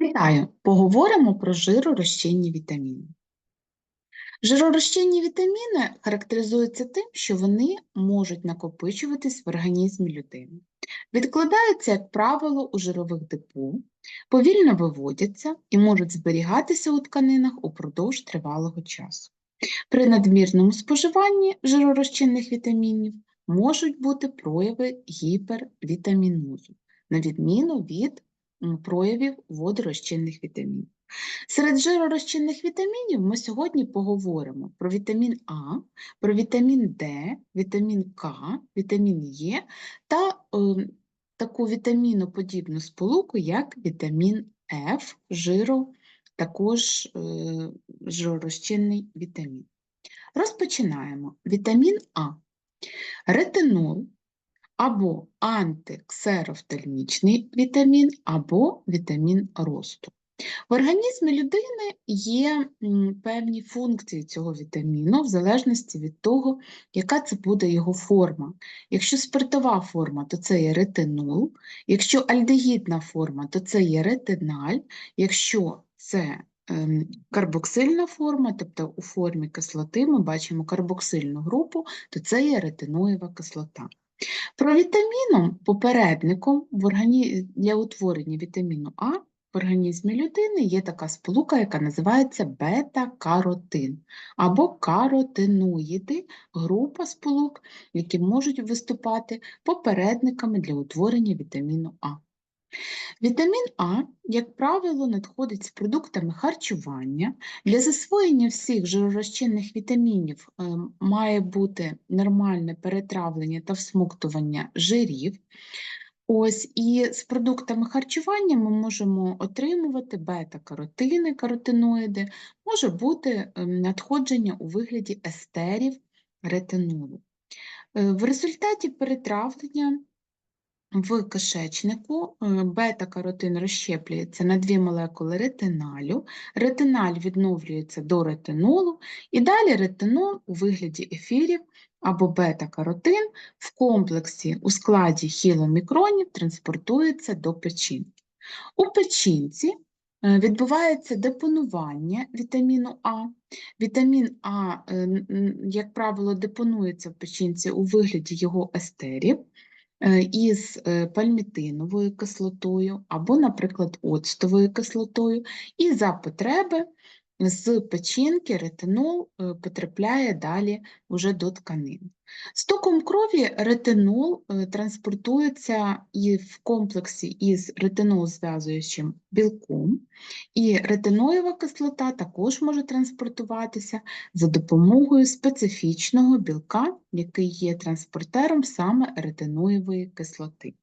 Вітаю! Поговоримо про жиророзчинні вітаміни. Жиророзчинні вітаміни характеризуються тим, що вони можуть накопичуватись в організмі людини. Відкладаються, як правило, у жирових депо, повільно виводяться і можуть зберігатися у тканинах упродовж тривалого часу. При надмірному споживанні жиророзчинних вітамінів можуть бути прояви гіпервітамінозу, на відміну від проявів водорозчинних вітамінів. Серед жиророзчинних вітамінів ми сьогодні поговоримо про вітамін А, про вітамін Д, вітамін К, вітамін Е та е, таку вітаміноподібну сполуку, як вітамін Ф, жиру, також е, жиророзчинний вітамін. Розпочинаємо. Вітамін А. Ретинол або антиксерофтальмічний вітамін, або вітамін росту. В організмі людини є певні функції цього вітаміну в залежності від того, яка це буде його форма. Якщо спиртова форма, то це є ретинол, якщо альдегідна форма, то це є ретиналь, якщо це ем, карбоксильна форма, тобто у формі кислоти ми бачимо карбоксильну групу, то це є ретиноєва кислота. Провітаміном, попередником в органі... для утворення вітаміну А в організмі людини є така сполука, яка називається бета-каротин або каротиноїди, група сполук, які можуть виступати попередниками для утворення вітаміну А. Вітамін А, як правило, надходить з продуктами харчування. Для засвоєння всіх жиророзчинних вітамінів е, має бути нормальне перетравлення та всмоктування жирів. Ось і з продуктами харчування ми можемо отримувати бета-каротини, каротиноїди, може бути ем, надходження у вигляді естерів ретинолу. Е, В результаті перетравлення в кишечнику е, бета-каротин розщеплюється на дві молекули ретиналю, ретиналь відновлюється до ретинолу, і далі ретинол у вигляді ефірів або бета-каротин в комплексі у складі хіломікронів транспортується до печінки. У печінці е, відбувається депонування вітаміну А. Вітамін А, е, як правило, депонується в печінці у вигляді його естерів із е, пальмітиновою кислотою або, наприклад, оцтовою кислотою, і за потреби з печінки ретинол е, потрапляє далі вже до тканин. Стоком крові ретинол е, транспортується і в комплексі із ретинол-зв'язуючим білком, і ретиноєва кислота також може транспортуватися за допомогою специфічного білка, який є транспортером саме ретиноєвої кислоти.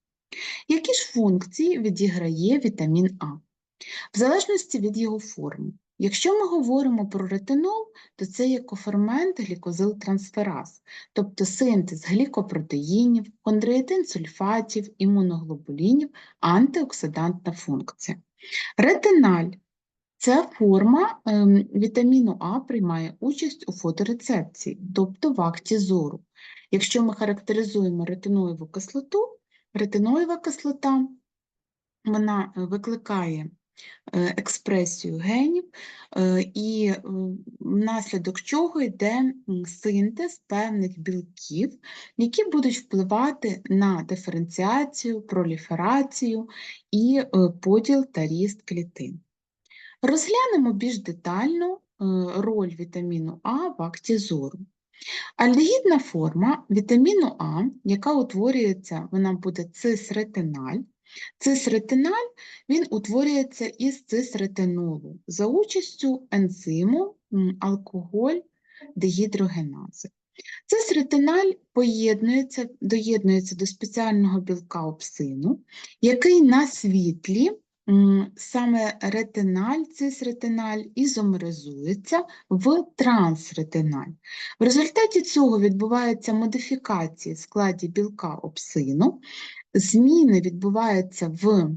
Які ж функції відіграє вітамін А? В залежності від його форми. Якщо ми говоримо про ретинол, то це є кофермент глікозилтрансфераз, тобто синтез глікопротеїнів, хондроїтин сульфатів, імуноглобулінів, антиоксидантна функція. Ретиналь Ця форма ем, вітаміну А приймає участь у фоторецепції, тобто в акті зору. Якщо ми характеризуємо ретиноєву кислоту, ретиноєва кислота вона е, викликає експресію генів, е, і е, внаслідок чого йде синтез певних білків, які будуть впливати на диференціацію, проліферацію і е, поділ та ріст клітин. Розглянемо більш детально е, роль вітаміну А в акті зору. Альдегідна форма вітаміну А, яка утворюється, вона буде цисретиналь. Цисретиналь він утворюється із цисретинолу за участю ензиму алкоголь дегідрогенази. Цисретиналь поєднується, доєднується до спеціального білка опсину, який на світлі саме ретиналь, цисретиналь ізомеризується в трансретиналь. В результаті цього відбуваються модифікації в складі білка опсину, зміни відбуваються в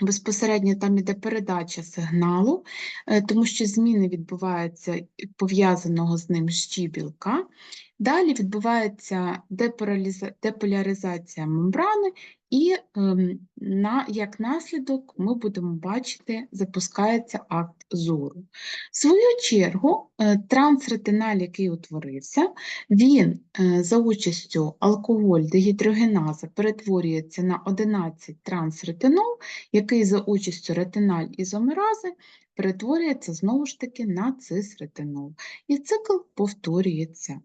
безпосередньо там іде передача сигналу, е, тому що зміни відбуваються пов'язаного з ним щі білка. Далі відбувається деполяризація мембрани і ем, на, як наслідок ми будемо бачити, запускається акт зору. В свою чергу, е, трансретиналь, який утворився, він е, за участю алкоголь дегідрогеназа перетворюється на 11 трансретинол, який за участю ретиналь ізомерази перетворюється знову ж таки на цисретинол. І цикл повторюється.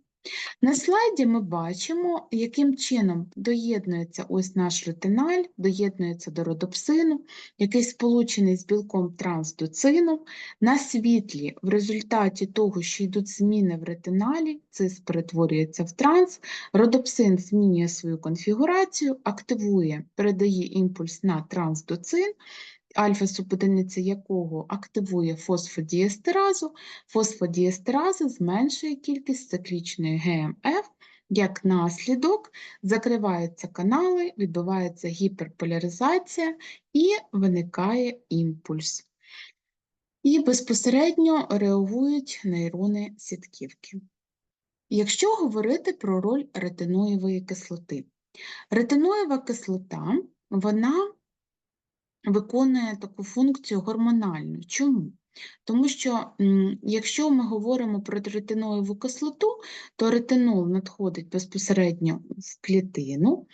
На слайді ми бачимо, яким чином доєднується ось наш ретиналь, доєднується до родопсину, який сполучений з білком трансдоцину. На світлі в результаті того, що йдуть зміни в ретиналі, цис перетворюється в транс, родопсин змінює свою конфігурацію, активує, передає імпульс на трансдоцин, альфа-субодиниця якого активує фосфодіестеразу, фосфодіестераза зменшує кількість циклічної ГМФ, як наслідок закриваються канали, відбувається гіперполяризація і виникає імпульс. І безпосередньо реагують нейрони сітківки. Якщо говорити про роль ретиноєвої кислоти, ретиноєва кислота вона виконує таку функцію гормональну. Чому? Тому що якщо ми говоримо про ретиноєву кислоту, то ретинол надходить безпосередньо в клітину,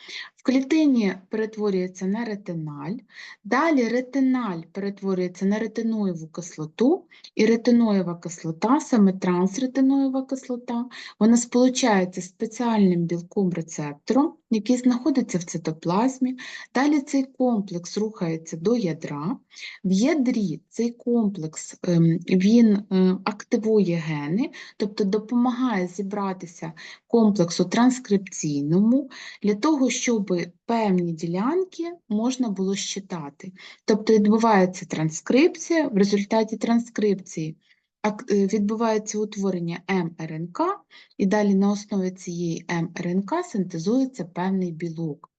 клітині перетворюється на ретиналь, далі ретиналь перетворюється на ретиноєву кислоту, і ретиноєва кислота, саме трансретиноєва кислота, вона сполучається з спеціальним білком рецептором, який знаходиться в цитоплазмі. Далі цей комплекс рухається до ядра. В ядрі цей комплекс ем, він е, активує гени, тобто допомагає зібратися комплексу транскрипційному для того, щоб певні ділянки можна було щитати. Тобто відбувається транскрипція, в результаті транскрипції е, відбувається утворення МРНК, і далі на основі цієї МРНК синтезується певний білок.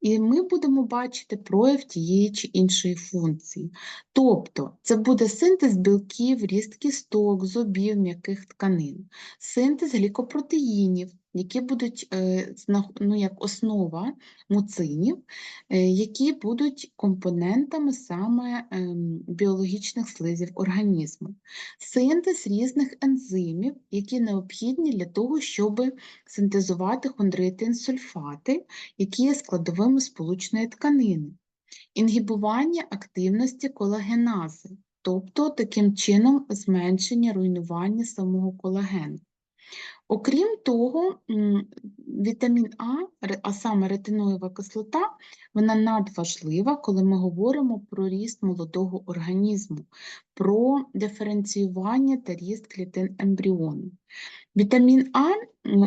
І ми будемо бачити прояв тієї чи іншої функції. Тобто це буде синтез білків, ріст кісток, зубів, м'яких тканин, синтез глікопротеїнів, які будуть е, ну, як основа муцинів, е, які будуть компонентами саме ем, біологічних слизів організму, синтез різних ензимів, які необхідні для того, щоб синтезувати хондроїтин-сульфати, які є складовими сполучної тканини, інгібування активності колагенази, тобто таким чином зменшення руйнування самого колагену. Окрім того, вітамін А, а саме ретиноєва кислота, вона надважлива, коли ми говоримо про ріст молодого організму, про диференціювання та ріст клітин ембріону. Вітамін А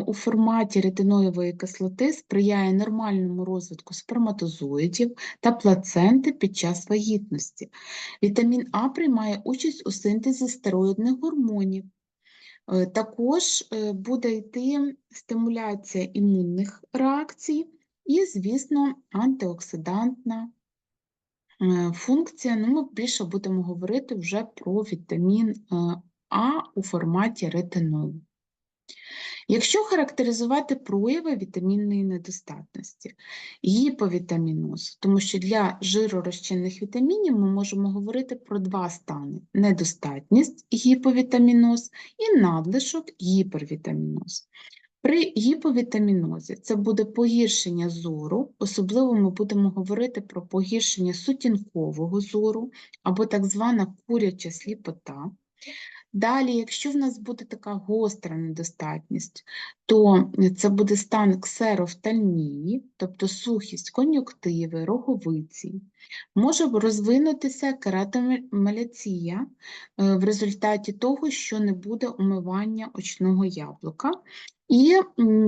у форматі ретиноєвої кислоти сприяє нормальному розвитку сперматозоїдів та плаценти під час вагітності. Вітамін А приймає участь у синтезі стероїдних гормонів. Е, також е, буде йти стимуляція імунних реакцій і, звісно, антиоксидантна е, функція. Ну, Ми більше будемо говорити вже про вітамін А у форматі ретинолу. Якщо характеризувати прояви вітамінної недостатності, гіповітаміноз, тому що для жиророзчинних вітамінів ми можемо говорити про два стани: недостатність гіповітаміноз і надлишок гіпервітаміноз. При гіповітамінозі це буде погіршення зору, особливо ми будемо говорити про погіршення сутінкового зору або так звана куряча сліпота. Далі, якщо в нас буде така гостра недостатність, то це буде стан ксерофтальмії, тобто сухість кон'юктиви, роговиці, може розвинутися кератомаляція е, в результаті того, що не буде умивання очного яблука, і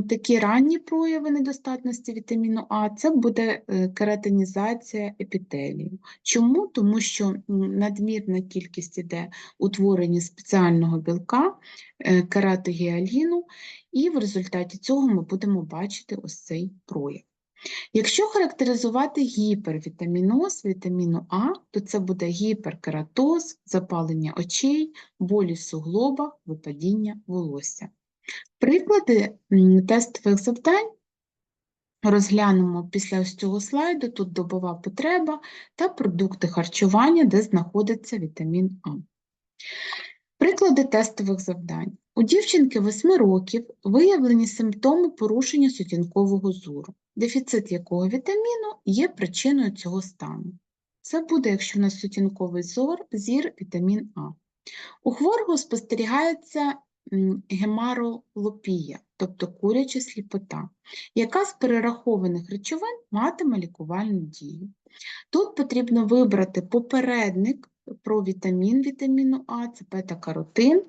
такі ранні прояви недостатності вітаміну А це буде е, кератинізація епітелію. Чому? Тому що надмірна кількість іде утворення спеціального білка, е, кератогіаліну, і в результаті цього ми будемо бачити ось цей прояв. Якщо характеризувати гіпервітаміноз вітаміну А, то це буде гіперкератоз, запалення очей, болі в суглобах, випадіння волосся. Приклади тестових завдань розглянемо після ось цього слайду. Тут добова потреба та продукти харчування, де знаходиться вітамін А. Приклади тестових завдань. У дівчинки 8 років виявлені симптоми порушення сутінкового зору, дефіцит якого вітаміну є причиною цього стану. Це буде, якщо в нас сутінковий зор, зір вітамін А. У хворого спостерігається гемаролопія, тобто куряча сліпота, яка з перерахованих речовин матиме лікувальну дію. Тут потрібно вибрати попередник про вітамін вітаміну А, це бета-каротин,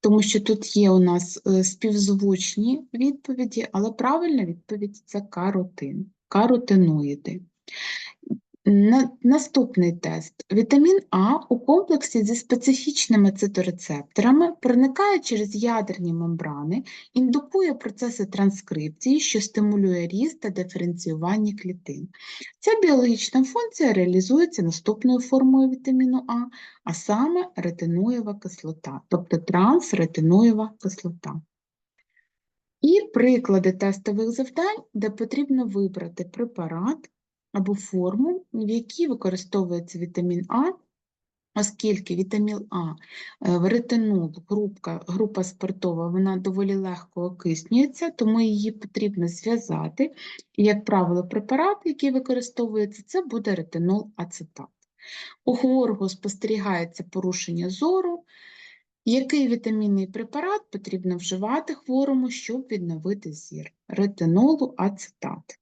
тому що тут є у нас е, співзвучні відповіді, але правильна відповідь це каротин, каротиноїди. На- Наступний тест. Вітамін А у комплексі зі специфічними циторецепторами проникає через ядерні мембрани, індукує процеси транскрипції, що стимулює ріст та диференціювання клітин. Ця біологічна функція реалізується наступною формою вітаміну А, а саме ретиноєва кислота, тобто трансретиноєва кислота. І приклади тестових завдань, де потрібно вибрати препарат або форму, в якій використовується вітамін А, оскільки вітамін А, е, ретинол, група, група спиртова, вона доволі легко окиснюється, тому її потрібно зв'язати. І, як правило, препарат, який використовується, це буде ретинол ацетат. У хворого спостерігається порушення зору. Який вітамінний препарат потрібно вживати хворому, щоб відновити зір? Ретинолу ацетат.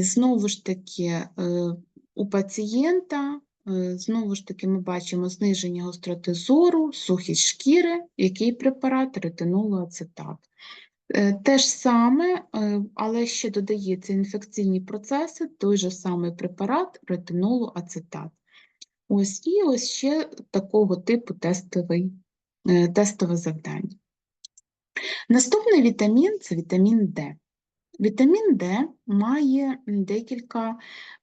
Знову ж таки, е, у пацієнта, знову ж таки, ми бачимо зниження гостроти зору, сухість шкіри, який препарат ретинолу ацетат. Е, Те ж саме, е, але ще додається інфекційні процеси, той же самий препарат ретинолу ацетат. Ось і ось ще такого типу тестовий, е, тестове завдання. Наступний вітамін це вітамін Д. Вітамін Д має декілька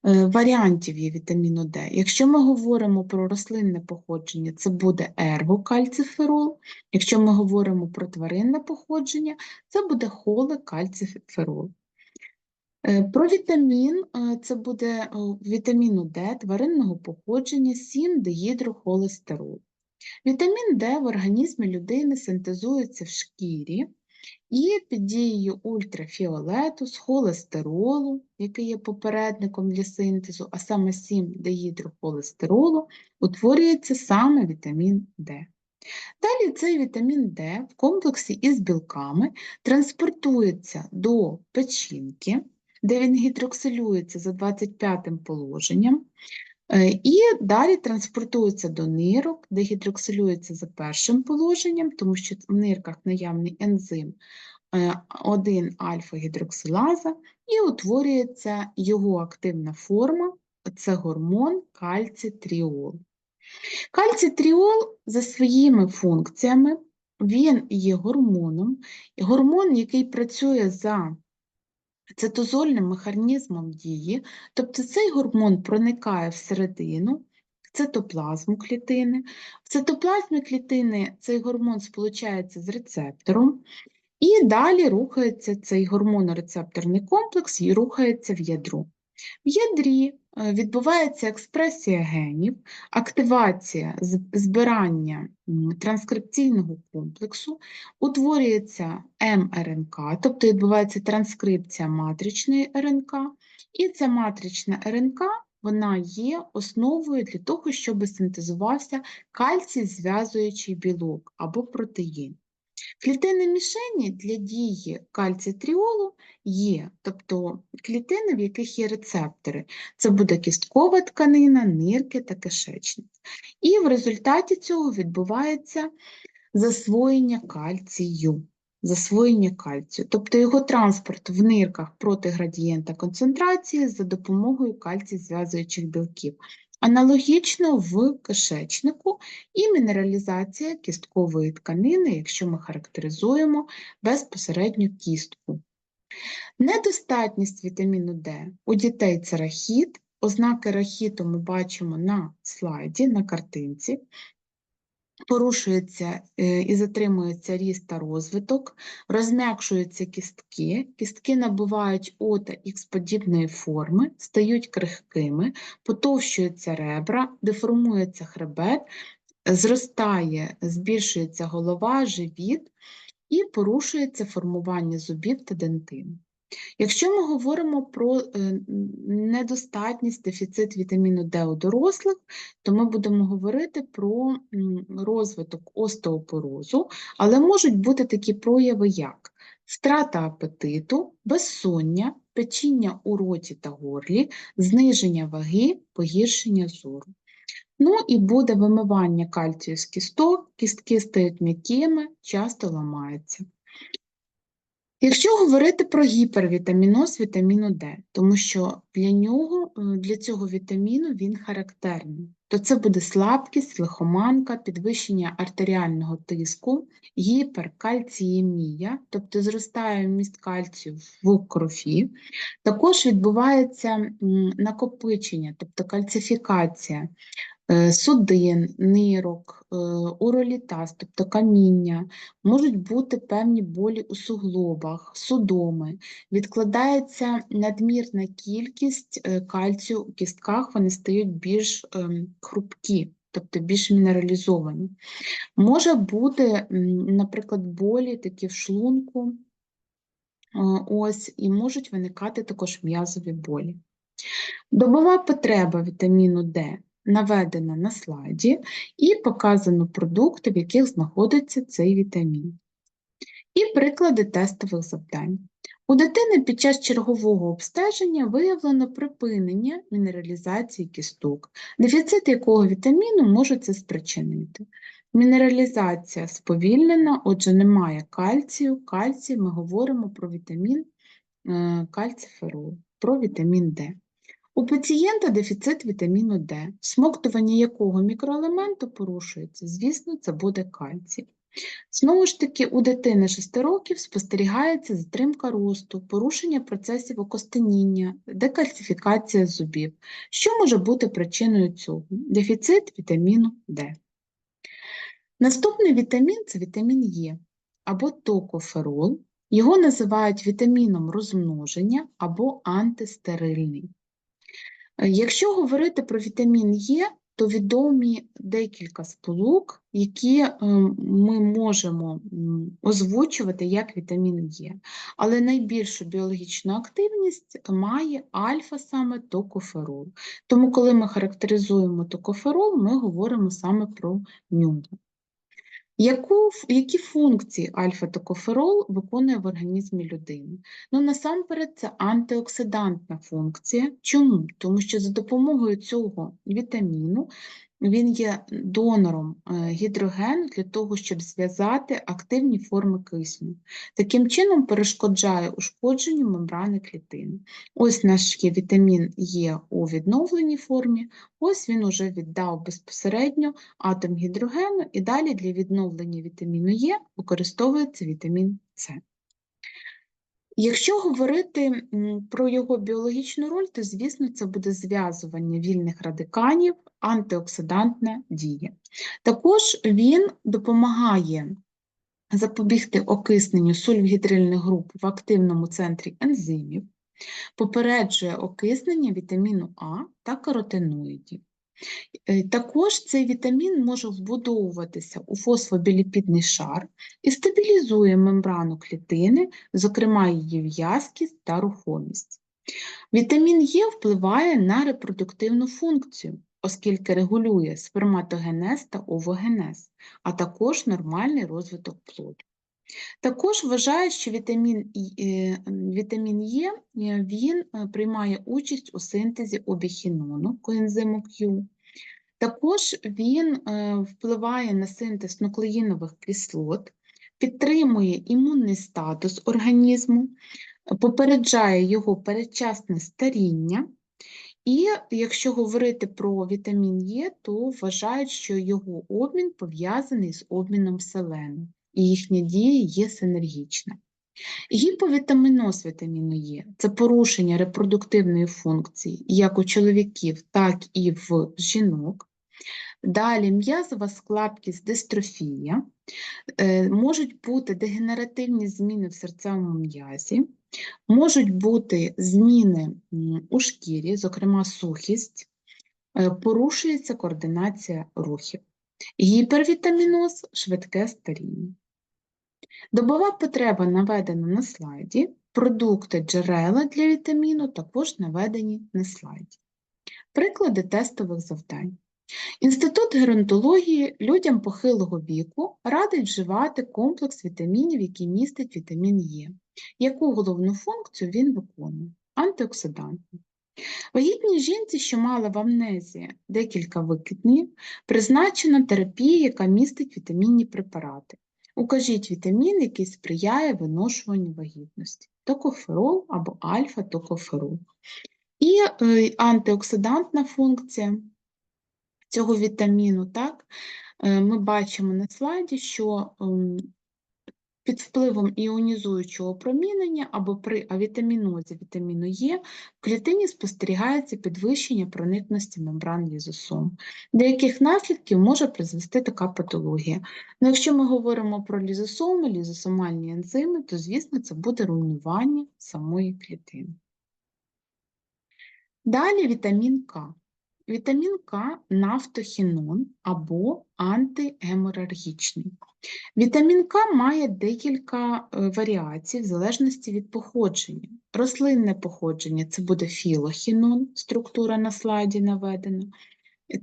е, варіантів є вітаміну Д. Якщо ми говоримо про рослинне походження, це буде ергокальциферол. Якщо ми говоримо про тваринне походження, це буде холекальциферол. Е, Про вітамін е, це буде вітаміну Д тваринного походження 7-дегідрохолестерол. Вітамін Д в організмі людини синтезується в шкірі і під дією ультрафіолету з холестеролу, який є попередником для синтезу, а саме 7-дегідрохолестеролу, утворюється саме вітамін Д. Далі цей вітамін Д в комплексі із білками транспортується до печінки, де він гідроксилюється за 25 положенням, і далі транспортується до нирок, де гідроксилюється за першим положенням, тому що в нирках наявний ензим 1-альфа-гідроксилаза, і утворюється його активна форма це гормон кальцитріол. Кальцитріол за своїми функціями, він є гормоном, гормон, який працює за цитозольним механізмом дії, тобто цей гормон проникає всередину, в цитоплазму клітини. В цитоплазмі клітини цей гормон сполучається з рецептором, і далі рухається цей гормонорецепторний комплекс і рухається в ядро. В ядрі відбувається експресія генів, активація збирання транскрипційного комплексу, утворюється мРНК, тобто відбувається транскрипція матричної РНК, і ця матрична РНК вона є основою для того, щоб синтезувався кальцій зв'язуючий білок або протеїн. Клітини мішені для дії кальцитріолу є, тобто клітини, в яких є рецептори. Це буде кісткова тканина, нирки та кишечник. І в результаті цього відбувається засвоєння кальцію. Засвоєння кальцію, тобто його транспорт в нирках проти градієнта концентрації за допомогою кальцій-зв'язуючих білків. Аналогічно в кишечнику і мінералізація кісткової тканини, якщо ми характеризуємо безпосередньо кістку. Недостатність вітаміну Д у дітей це рахіт. Ознаки рахіту ми бачимо на слайді, на картинці. Порушується е, і затримується ріст та розвиток, розм'якшуються кістки, кістки набувають О та Х-подібної форми, стають крихкими, потовщуються ребра, деформується хребет, зростає, збільшується голова, живіт і порушується формування зубів та дентин. Якщо ми говоримо про е, недостатність, дефіцит вітаміну Д у дорослих, то ми будемо говорити про розвиток остеопорозу, але можуть бути такі прояви, як втрата апетиту, безсоння, печіння у роті та горлі, зниження ваги, погіршення зору. Ну і буде вимивання кальцію з кісток, кістки стають м'якими, часто ламаються. Якщо говорити про гіпервітаміноз вітаміну Д, тому що для нього, е, для цього вітаміну він характерний, то це буде слабкість, лихоманка, підвищення артеріального тиску, гіперкальціємія, тобто зростає вміст кальцію в крові, також відбувається накопичення, тобто кальцифікація судин, нирок, е, уролітаз, тобто каміння, можуть бути певні болі у суглобах, судоми, відкладається надмірна кількість е, кальцію у кістках, вони стають більш ем, хрупкі, тобто більш мінералізовані. Може бути, наприклад, болі такі в шлунку, ось, і можуть виникати також м'язові болі. Добова потреба вітаміну Д наведена на слайді і показано продукти, в яких знаходиться цей вітамін. І приклади тестових завдань. У дитини під час чергового обстеження виявлено припинення мінералізації кісток, дефіцит якого вітаміну може це спричинити. Мінералізація сповільнена, отже, немає кальцію. Кальцій ми говоримо про вітамін е, кальциферол, про вітамін Д. У пацієнта дефіцит вітаміну Д, смоктування якого мікроелементу порушується, звісно, це буде кальцій. Знову ж таки, у дитини 6 років спостерігається затримка росту, порушення процесів окостеніння, декальцифікація зубів. Що може бути причиною цього? Дефіцит вітаміну Д. Наступний вітамін це вітамін Е або токоферол. Його називають вітаміном розмноження або антистерильний. Е, якщо говорити про вітамін Е, то відомі декілька сполук, які е, ми можемо озвучувати як вітамін Е. Але найбільшу біологічну активність має альфа саме токоферол. Тому, коли ми характеризуємо токоферол, ми говоримо саме про нього. Яку, Які функції альфа-токоферол виконує в організмі людини? Ну, Насамперед, це антиоксидантна функція. Чому? Тому що за допомогою цього вітаміну він є донором е, гідрогену для того, щоб зв'язати активні форми кисню. Таким чином перешкоджає ушкодженню мембрани клітини. Ось наш вітамін Є у відновленій формі, ось він уже віддав безпосередньо атом гідрогену, і далі для відновлення вітаміну Є використовується вітамін С. Якщо говорити про його біологічну роль, то, звісно, це буде зв'язування вільних радикалів, антиоксидантна дія. Також він допомагає запобігти окисненню сульфгідрильних груп в активному центрі ензимів, попереджує окиснення вітаміну А та каротиноїдів. Е, також цей вітамін може вбудовуватися у фосфобіліпідний шар і стабілізує мембрану клітини, зокрема її в'язкість та рухомість. Вітамін Е впливає на репродуктивну функцію, оскільки регулює сперматогенез та овогенез, а також нормальний розвиток плоду. Також вважає, що вітамін е, вітамін Е він е, приймає участь у синтезі обіхінону коензиму Q. Також він е, впливає на синтез нуклеїнових кислот, підтримує імунний статус організму, попереджає його передчасне старіння. І якщо говорити про вітамін Е, то вважають, що його обмін пов'язаний з обміном селену і їхня дія є синергічна. Гіповітаміноз вітаміну Е це порушення репродуктивної функції як у чоловіків, так і в жінок. Далі м'язова слабкість, дистрофія, Е, можуть бути дегенеративні зміни в серцевому м'язі, можуть бути зміни у шкірі, зокрема сухість, е, порушується координація рухів, гіпервітаміноз, швидке старіння. Добова потреба наведена на слайді, продукти джерела для вітаміну також наведені на слайді. Приклади тестових завдань. Інститут геронтології людям похилого віку радить вживати комплекс вітамінів, який містить вітамін Е. Яку головну функцію він виконує? Антиоксидантну. Вагітній жінці, що мала в амнезії декілька викиднів, призначена терапія, яка містить вітамінні препарати. Укажіть вітамін, який сприяє виношуванню вагітності, токоферол або альфа-токоферол. І е, антиоксидантна функція цього вітаміну, так, е, ми бачимо на слайді, що ем, під впливом іонізуючого опромінення або при авітамінозі вітаміну Е в клітині спостерігається підвищення проникності мембран лізосом. До яких наслідків може призвести така патологія? Ну, якщо ми говоримо про лізосоми, лізосомальні ензими, то, звісно, це буде руйнування самої клітини. Далі вітамін К. Вітамін К нафтохінон або антигемораргічний. Вітамін К має декілька е, варіацій в залежності від походження. Рослинне походження це буде філохінон, структура на слайді наведена.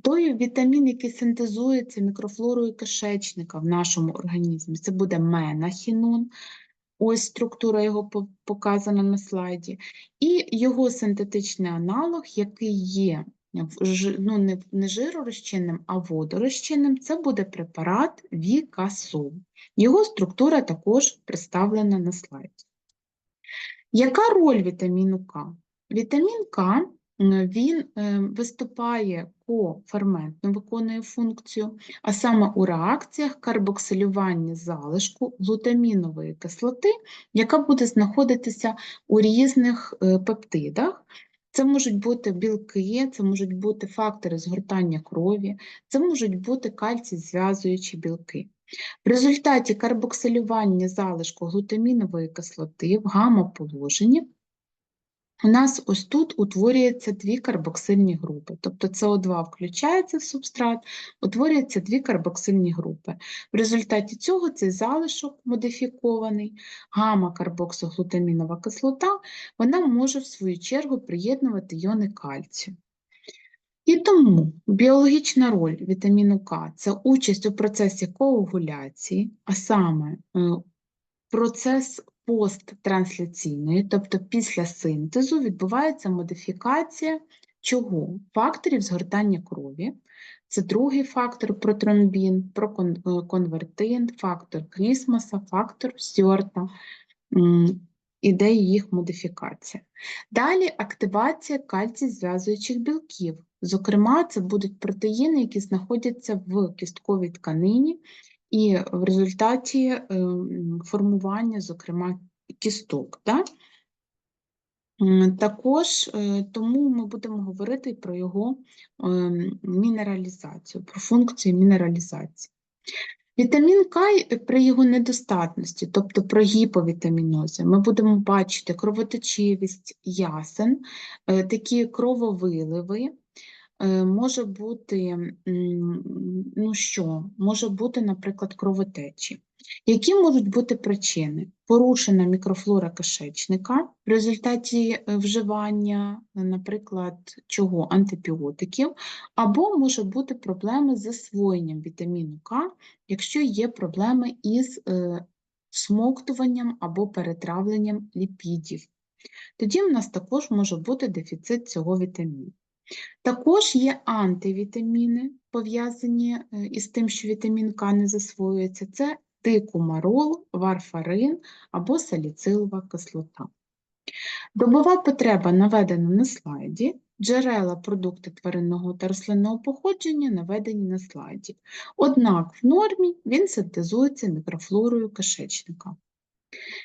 Той вітамін, який синтезується мікрофлорою кишечника в нашому організмі, це буде менахінон. Ось структура його показана на слайді. І його синтетичний аналог, який є ну, не, не жиророзчинним, а водорозчинним, це буде препарат Вікасол. Його структура також представлена на слайді. Яка роль вітаміну К? Вітамін К він е, виступає коферментно, виконує функцію, а саме у реакціях карбоксилювання залишку глутамінової кислоти, яка буде знаходитися у різних е, пептидах, це можуть бути білки, це можуть бути фактори згортання крові, це можуть бути кальцій зв'язуючі білки. В результаті карбоксилювання залишку глутамінової кислоти в гамма-положенні у нас ось тут утворюються дві карбоксильні групи. Тобто СО2 включається в субстрат, утворюються дві карбоксильні групи. В результаті цього цей залишок модифікований, гамма-карбоксоглутамінова кислота, вона може в свою чергу приєднувати йони кальцію. І тому біологічна роль вітаміну К це участь у процесі коагуляції, а саме е, процес посттрансляційної, тобто після синтезу, відбувається модифікація чого? Факторів згортання крові. Це другий фактор протромбін, проконвертин, фактор Крісмаса, фактор Стюарта, іде їх модифікація. Далі активація кальцій зв'язуючих білків. Зокрема, це будуть протеїни, які знаходяться в кістковій тканині і в результаті ем, формування, зокрема, кісток. Да? Також е, тому ми будемо говорити про його ем, мінералізацію, про функцію мінералізації. Вітамін К при його недостатності, тобто про гіповітамінозі, ми будемо бачити кровоточивість ясен, е, такі крововиливи, може бути, ну що, може бути, наприклад, кровотечі. Які можуть бути причини? Порушена мікрофлора кишечника в результаті е, вживання, наприклад, чого антибіотиків, або може бути проблеми з засвоєнням вітаміну К, якщо є проблеми із е, смоктуванням або перетравленням ліпідів. Тоді в нас також може бути дефіцит цього вітаміну. Також є антивітаміни, пов'язані е, із тим, що вітамін К не засвоюється, це тикумарол, варфарин або саліцилова кислота. Добова потреба наведена на слайді, джерела продукти тваринного та рослинного походження наведені на слайді. Однак в нормі він синтезується мікрофлорою кишечника.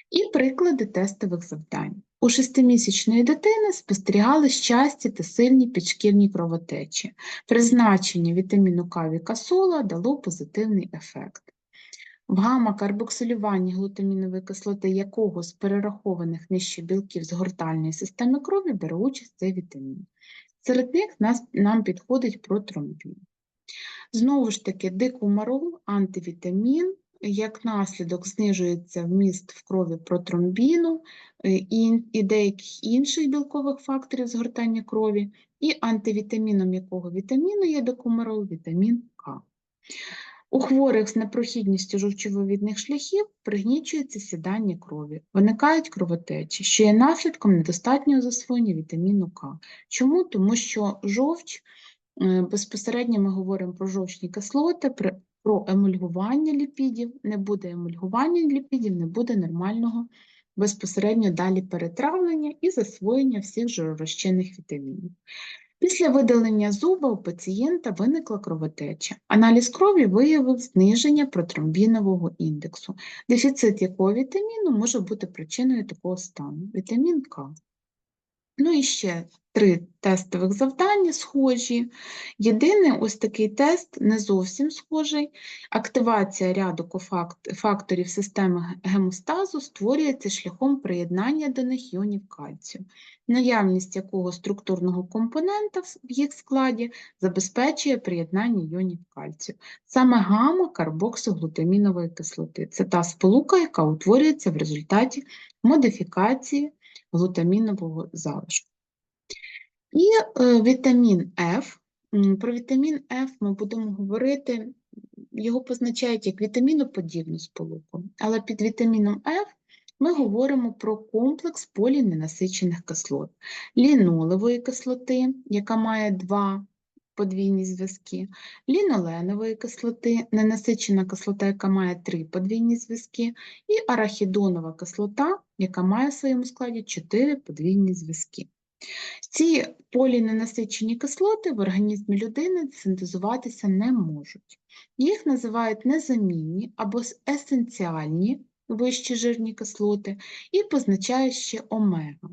І приклади тестових завдань. У шестимісячної дитини спостерігались часті та сильні підшкірні кровотечі. Призначення вітаміну К вікасола дало позитивний ефект. В гамма-карбоксилюванні глутамінової кислоти якого з перерахованих нижче білків згортальної системи крові бере участь цей вітамін. Серед них нам підходить протромбін. Знову ж таки, дикумарол, антивітамін, як наслідок знижується вміст в крові протромбіну е, і, і деяких інших білкових факторів згортання крові, і антивітаміном якого вітаміну є дикумарол, вітамін К. У хворих з непрохідністю жовчовивідних шляхів пригнічується сідання крові, виникають кровотечі, що є наслідком недостатнього засвоєння вітаміну К. Чому? Тому що жовч, е, безпосередньо ми говоримо про жовчні кислоти, про емульгування ліпідів, не буде емульгування ліпідів, не буде нормального безпосередньо далі перетравлення і засвоєння всіх жиророзчинних вітамінів. Після видалення зуба у пацієнта виникла кровотеча. Аналіз крові виявив зниження протромбінового індексу, дефіцит якого вітаміну може бути причиною такого стану. Вітамін К. Ну і ще три тестових завдання схожі. Єдиний ось такий тест не зовсім схожий. Активація ряду факторів системи гемостазу створюється шляхом приєднання до них іонів кальцію, наявність якого структурного компонента в їх складі забезпечує приєднання іонів кальцію. Саме гамма-карбоксиглутамінової кислоти. Це та сполука, яка утворюється в результаті модифікації глутамінового залишку. І е, вітамін F. Про вітамін F ми будемо говорити, його позначають як вітаміноподібну сполуку, але під вітаміном F ми говоримо про комплекс поліненасичених кислот, лінолевої кислоти, яка має два подвійні зв'язки, ліноленової кислоти, ненасичена кислота, яка має три подвійні зв'язки, і арахідонова кислота, яка має в своєму складі чотири подвійні зв'язки. Ці поліненасичені кислоти в організмі людини синтезуватися не можуть. Їх називають незамінні або есенціальні вищі жирні кислоти і позначають ще омега.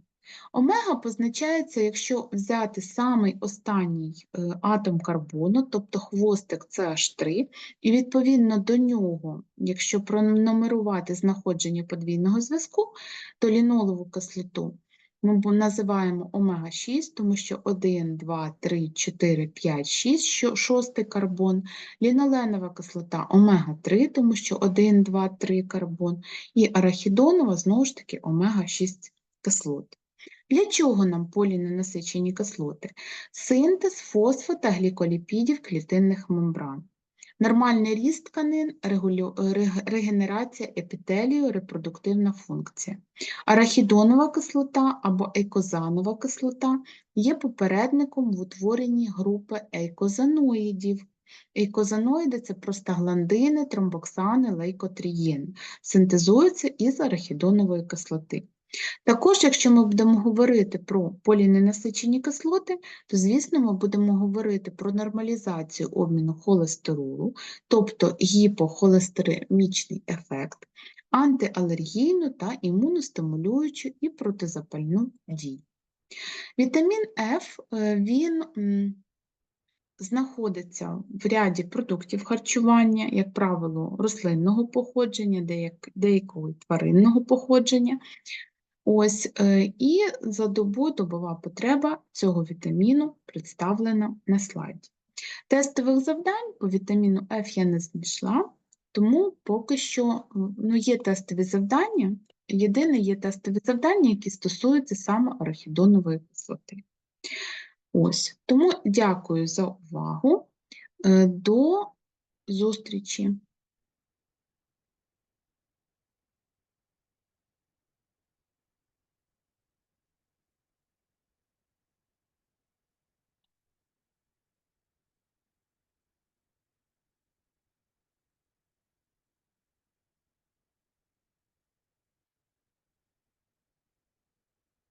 Омега позначається, якщо взяти самий останній е, атом карбону, тобто хвостик CH3, і відповідно до нього, якщо пронумерувати знаходження подвійного зв'язку, то лінолову кислоту ми називаємо омега-6, тому що 1, 2, 3, 4, 5, 6, що шостий карбон, ліноленова кислота омега-3, тому що 1, 2, 3 карбон, і арахідонова, знову ж таки, омега-6 кислот. Для чого нам поліненасичені кислоти? Синтез фосфо- та гліколіпідів клітинних мембран. Нормальний ріст тканин, регулю- регенерація епітелію, репродуктивна функція. Арахідонова кислота або ейкозанова кислота є попередником в утворенні групи ейкозаноїдів. Ейкозаноїди – це простагландини, тромбоксани, лейкотрієни. Синтезуються із арахідонової кислоти. Також, якщо ми будемо говорити про поліненасичені кислоти, то, звісно, ми будемо говорити про нормалізацію обміну холестеролу, тобто гіпохолестеремічний ефект, антиалергійну та імуностимулюючу і протизапальну дію. Вітамін F, е, він знаходиться в ряді продуктів харчування, як правило, рослинного походження, деякого тваринного походження. Ось, е, і за добу добова потреба цього вітаміну представлена на слайді. Тестових завдань по вітаміну F я не знайшла, тому поки що ну, є тестові завдання. Єдине є тестові завдання, які стосуються саме арахідонової кислоти. Ось, тому дякую за увагу. Е, До зустрічі!